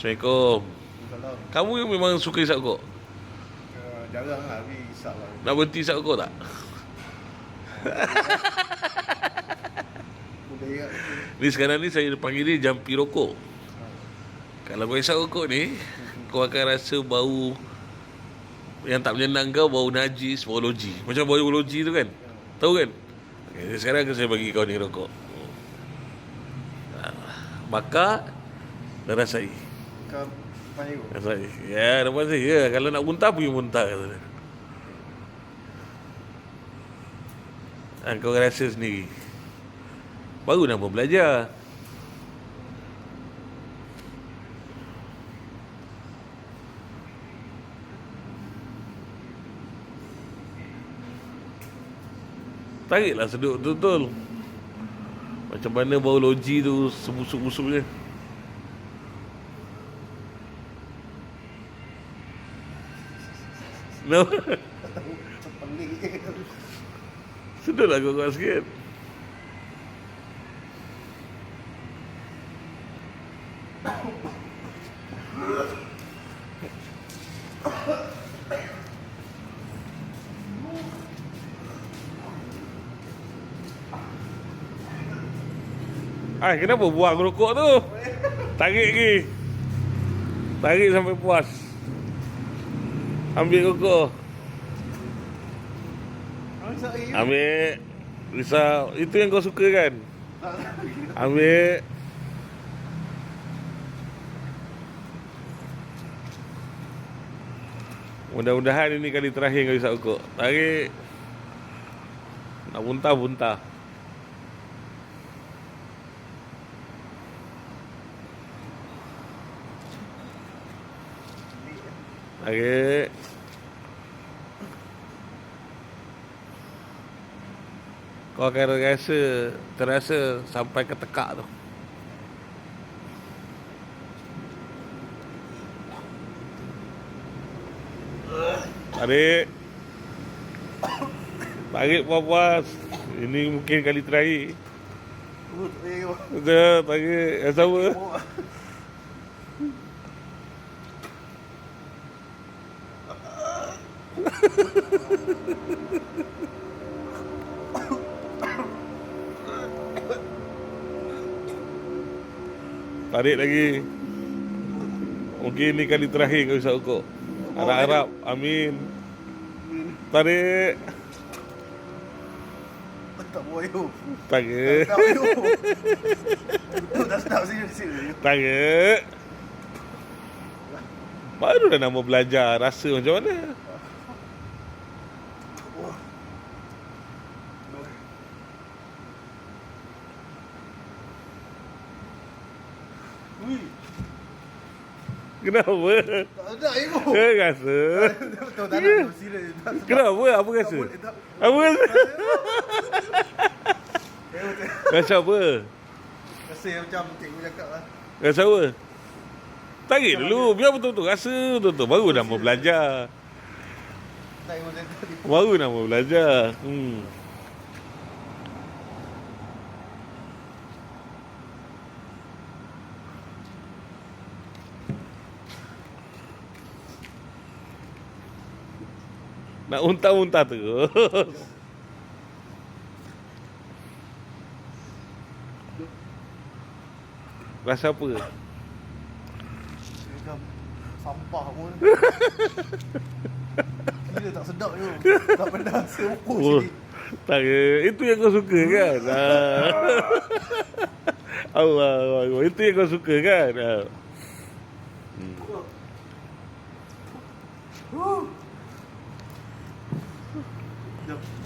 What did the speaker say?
Assalamualaikum. Kamu yang memang suka isap rokok? uh, jarang lah, tapi isap lah. Nak berhenti isap rokok tak? Ni sekarang ni saya panggil dia jampi rokok. Kalau kau isap rokok ni, kau akan rasa bau yang tak menyenang kau, bau najis, bau loji. Macam bau loji tu kan? Tahu kan? Okay, sekarang saya bagi kau ni rokok. Ah, Bakar dan rasai. Kau panggil aku. Ya, depan saya. Ya, kalau nak muntah, pergi muntah. Kata dia. Ah, kau rasa sendiri. Baru nama belajar. Tariklah seduk betul-betul. Macam mana bau loji tu sebusuk-busuknya. No. Pelik. Sedut lah kau kuat sikit. Ah, kenapa buang rokok tu? Tarik lagi. Tarik sampai puas. Ambil sorry. Ambil Risau Itu yang kau suka kan? Ambil. Mudah-mudahan ini kali terakhir kau isap rokok Tarik. Nak muntah-muntah Tarik Kau akan rasa Terasa sampai ke tekak tu. Tarik Tarik puas-puas. Ini mungkin kali terakhir. Oh, tak tarik Yang sama Tarik lagi. Mungkin ni kali terakhir kau isap rokok Harap-harap. Amin. Tarik. Tak boleh. Tarik. Tak. Betul tak sedap sini. Tarik. Baru dah nama belajar Rasa macam mana Kenapa? tak eh kau. Eh rasa Betul tak nak tu serius. Tak. Kenapa? Apa rasa? Tak tak. Apa rasa? Rasa apa? Rasa macam cikgu cakap lah. Rasa apa? Tarik dulu Biar betul-betul rasa betul-betul Baru belajar Tak yang macam tadi. Baru nama belajar hmm. Nak muntah-muntah terus Rasa apa? Macam sampah pun. Gila tak sedap je. Tak pernah serupu Oh, sini. tak? Itu yang kau suka kan? Ah. Allah, Allah, Allah. Itu yang kau suka kan? Ah. the